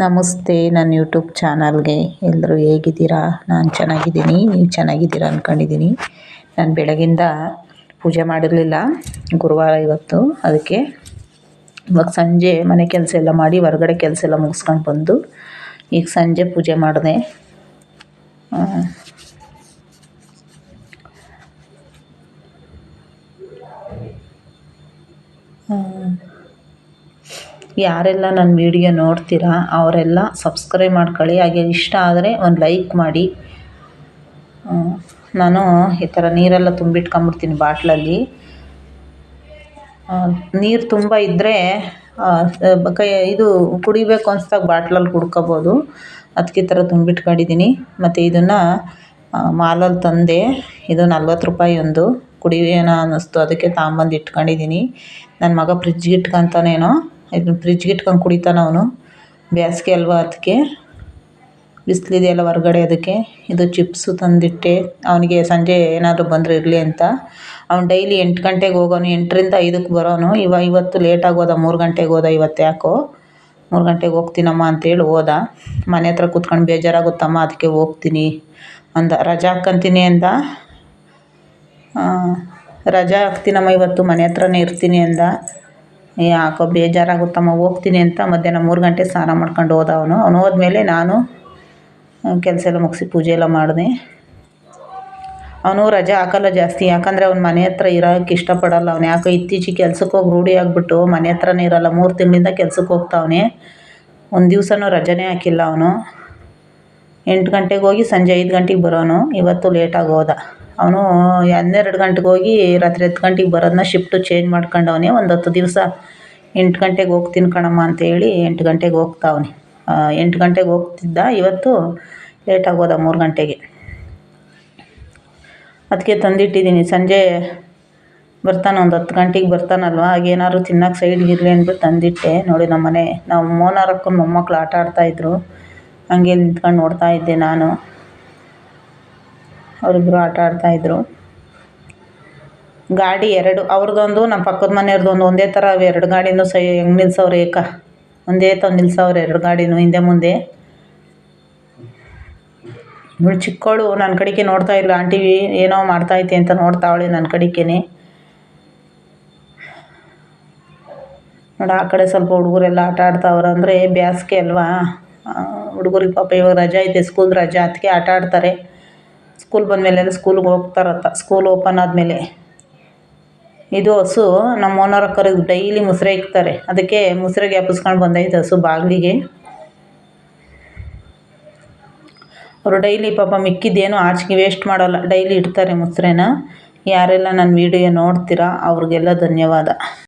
ನಮಸ್ತೆ, ನನ್ನ ಯೂಟ್ಯೂಬ್ ಚಾನಲ್ಗೆ. ಎಲ್ಲರೂ ಹೇಗಿದ್ದೀರಾ? ನಾನು ಚೆನ್ನಾಗಿದ್ದೀನಿ. ನೀವು ಚೆನ್ನಾಗಿದ್ದೀರಾ ಅಂದ್ಕೊಂಡಿದ್ದೀನಿ ನಾನು ಬೆಳಗಿಂದ ಪೂಜೆ ಮಾಡಿರಲಿಲ್ಲ. ಗುರುವಾರ ಇವತ್ತು. ಅದಕ್ಕೆ ಇವಾಗ ಸಂಜೆ ಮನೆ ಕೆಲಸ ಎಲ್ಲ ಮಾಡಿ ಹೊರಗಡೆ ಕೆಲಸ ಎಲ್ಲ ಮುಗಿಸ್ಕೊಂಡು ಬಂದು ಈಗ ಸಂಜೆ ಪೂಜೆ ಮಾಡಿದೆ. ಯಾರೆಲ್ಲ ನನ್ನ ವೀಡಿಯೋ ನೋಡ್ತೀರಾ, ಅವರೆಲ್ಲ ಸಬ್ಸ್ಕ್ರೈಬ್ ಮಾಡ್ಕೊಳ್ಳಿ. ಹಾಗೆ ಇಷ್ಟ ಆದರೆ ಒಂದು ಲೈಕ್ ಮಾಡಿ. ನಾನು ಈ ಥರ ನೀರೆಲ್ಲ ತುಂಬಿಟ್ಕೊಂಬಿಡ್ತೀನಿ ಬಾಟ್ಲಲ್ಲಿ. ನೀರು ತುಂಬ ಇದ್ದರೆ ಕೈ, ಇದು ಕುಡಿಬೇಕು ಅನ್ಸ್ದಾಗ ಬಾಟ್ಲಲ್ಲಿ ಕುಡ್ಕೋಬೋದು. ಅದಕ್ಕೆ ಈ ಥರ ತುಂಬಿಟ್ಕೊಂಡಿದ್ದೀನಿ. ಮತ್ತು ಇದನ್ನು ಮಾಲಲ್ಲಿ ತಂದೆ, ಇದು ನಲ್ವತ್ತು ರೂಪಾಯಿ ಒಂದು. ಕುಡಿಯೋಣ ಅನ್ನಿಸ್ತು. ಅದಕ್ಕೆ ತಗೊಂಬಂದು ಇಟ್ಕೊಂಡಿದ್ದೀನಿ. ನನ್ನ ಮಗ ಫ್ರಿಜ್ಗೆ ಇಟ್ಕೊತಾನೇನೋ. ಇದನ್ನ ಫ್ರಿಜ್ಗೆ ಇಟ್ಕೊಂಡು ಕುಡಿತಾನೆ ಅವನು. ಬೇಸಿಗೆ ಅಲ್ವಾ ಅದಕ್ಕೆ ಬಿಸಿಲಿದೆಯಲ್ಲ ಹೊರ್ಗಡೆ ಅದಕ್ಕೆ. ಇದು ಚಿಪ್ಸು ತಂದಿಟ್ಟೆ. ಅವನಿಗೆ ಸಂಜೆ ಏನಾದರೂ ಬಂದರೆ ಇರಲಿ ಅಂತ. ಅವ್ನು ಡೈಲಿ ಎಂಟು ಗಂಟೆಗೆ ಹೋಗೋನು, ಎಂಟರಿಂದ ಐದಕ್ಕೆ ಬರೋನು. ಇವ ಇವತ್ತು ಲೇಟಾಗಿ ಹೋದ, ಮೂರು ಗಂಟೆಗೆ ಹೋದ ಇವತ್ತು ಯಾಕೋ. ಮೂರು ಗಂಟೆಗೆ ಹೋಗ್ತೀನಮ್ಮ ಅಂತೇಳಿ ಹೋದ. ಮನೆ ಹತ್ರ ಕೂತ್ಕೊಂಡು ಬೇಜಾರಾಗುತ್ತಮ್ಮ ಅದಕ್ಕೆ ಹೋಗ್ತೀನಿ ಅಂದ. ರಜಾ ಹಾಕ್ಕಂತೀನಿ ಅಂದ. ರಜಾ ಹಾಕ್ತೀನಮ್ಮ ಇವತ್ತು, ಮನೆ ಹತ್ರನೇ ಇರ್ತೀನಿ ಅಂದ. ಯಾಕೋ ಬೇಜಾರಾಗುತ್ತಮ್ಮ ಹೋಗ್ತೀನಿ ಅಂತ ಮಧ್ಯಾಹ್ನ ಮೂರು ಗಂಟೆ ಸ್ನಾನ ಮಾಡ್ಕೊಂಡು ಹೋದ ಅವನು. ಅವನು ಹೋದ್ಮೇಲೆ ನಾನು ಕೆಲಸ ಎಲ್ಲ ಮುಗಿಸಿ ಪೂಜೆ ಎಲ್ಲ ಮಾಡಿದೆ. ಅವನು ರಜೆ ಹಾಕಲ್ಲ ಜಾಸ್ತಿ, ಯಾಕಂದರೆ ಅವ್ನು ಮನೆ ಹತ್ರ ಇರೋಕ್ಕೆ ಇಷ್ಟಪಡಲ್ಲ ಅವ್ನು. ಯಾಕೋ ಇತ್ತೀಚಿಗೆ ಕೆಲ್ಸಕ್ಕೆ ಹೋಗಿ ರೂಢಿ ಆಗಿಬಿಟ್ಟು ಮನೆ ಹತ್ರನೇ ಇರಲ್ಲ, ಮೂರು ತಿಂಗಳಿಂದ ಕೆಲ್ಸಕ್ಕೆ ಹೋಗ್ತಾವನೆ ಒಂದು ದಿವ್ಸವೂ ರಜೆನೇ ಹಾಕಿಲ್ಲ ಅವನು. ಎಂಟು ಗಂಟೆಗೆ ಹೋಗಿ ಸಂಜೆ ಐದು ಗಂಟೆಗೆ ಬರೋನು. ಇವತ್ತು ಲೇಟಾಗಿ ಹೋದ. ಅವನು ಹನ್ನೆರಡು ಗಂಟೆಗೆ ಹೋಗಿ ರಾತ್ರಿ ಹತ್ತು ಗಂಟೆಗೆ ಬರೋದನ್ನ ಶಿಫ್ಟು ಚೇಂಜ್ ಮಾಡ್ಕೊಂಡವನೆ. ಒಂದು ಹತ್ತು ದಿವಸ ಎಂಟು ಗಂಟೆಗೆ ಹೋಗ್ತೀನಿ ಕಣಮ್ಮ ಅಂತೇಳಿ ಎಂಟು ಗಂಟೆಗೆ ಹೋಗ್ತಾವನೆ. ಎಂಟು ಗಂಟೆಗೆ ಹೋಗ್ತಿದ್ದ. ಇವತ್ತು ಲೇಟಾಗಿ ಹೋದ ಮೂರು ಗಂಟೆಗೆ. ಅದಕ್ಕೆ ತಂದಿಟ್ಟಿದ್ದೀನಿ. ಸಂಜೆ ಬರ್ತಾನೆ, ಒಂದು ಹತ್ತು ಗಂಟೆಗೆ ಬರ್ತಾನಲ್ವ? ಏನಾದ್ರು ತಿನ್ನೋಕೆ ಸೈಡ್ಗೆ ಇರಲಿ ಅಂದ್ಬಿಟ್ಟು ತಂದಿಟ್ಟೆ. ನೋಡಿ ನಮ್ಮ ಮನೆ ನಾವು ಮೋನಾರಕ್ಕನ ಮೊಮ್ಮಕ್ಕಳು ಆಟ ಆಡ್ತಾಯಿದ್ರು ಹಂಗೆ ನಿಂತ್ಕೊಂಡು ನೋಡ್ತಾ ಇದ್ದೆ ನಾನು. ಅವರಿಬ್ಬರು ಆಟ ಆಡ್ತಾಯಿದ್ರು ಗಾಡಿ ಎರಡು ಅವ್ರದ್ದೊಂದು ನಮ್ಮ ಪಕ್ಕದ ಮನೆಯವ್ರದ್ದೊಂದು ಒಂದೇ ಥರ ಎರಡು ಗಾಡಿನೂ ಸೈ, ಹೆಂಗೆ ನಿಲ್ಸವ್ರೆ ಏಕ? ಒಂದೇ ಥರ ನಿಲ್ಸವ್ರೆ ಎರಡು ಗಾಡಿನೂ ಹಿಂದೆ ಮುಂದೆ. ಇವಳು ಚಿಕ್ಕವಳು ನನ್ನ ಕಡೆಗೆ ನೋಡ್ತಾ ಇಲ್ಲ ಆಂಟಿ, ಏನೋ ಮಾಡ್ತಾಯಿದ್ದೆ ಅಂತ ನೋಡ್ತಾವಳೆ ನನ್ನ ಕಡೆಗೇನೆ. ನೋಡಿ, ಆ ಕಡೆ ಸ್ವಲ್ಪ ಹುಡುಗರೆಲ್ಲ ಆಟ ಆಡ್ತಾವ್ರೆ ಅಂದರೆ ಅಲ್ವಾ? ಹುಡುಗರಿಗೆ ಪಾಪ ಇವಾಗ ರಜೆ ಐತೆ ಸ್ಕೂಲ್ ರಜೆ ಅದಕ್ಕೆ ಆಟ ಆಡ್ತಾರೆ. ಸ್ಕೂಲ್ ಬಂದಮೇಲೆಲ್ಲ ಸ್ಕೂಲ್ಗೆ ಹೋಗ್ತಾರಂತ ಸ್ಕೂಲ್ ಓಪನ್ ಆದಮೇಲೆ. ಇದು ಹಸು, ನಮ್ಮ ಓನರ್ ಅಕ್ಕರಿಗೆ ಡೈಲಿ ಮುಸ್ರೆ ಇಕ್ತಾರೆ. ಅದಕ್ಕೆ ಮುಸ್ರೆಗೆ ಎಬ್ಬಿಸ್ಕೊಂಡು ಬಂದೈತೆ ಹಸು ಬಾಗಿಲಿಗೆ. ಅವರು ಡೈಲಿ ಪಾಪ ಮಿಕ್ಕಿದ್ದೇನು ಆಚೆಗೆ ವೇಸ್ಟ್ ಮಾಡೋಲ್ಲ ಡೈಲಿ ಇಡ್ತಾರೆ ಮುಸ್ರೆನ. ಯಾರೆಲ್ಲ ನನ್ನ ವೀಡಿಯೋ ನೋಡ್ತೀರಾ, ಅವ್ರಿಗೆಲ್ಲ ಧನ್ಯವಾದ.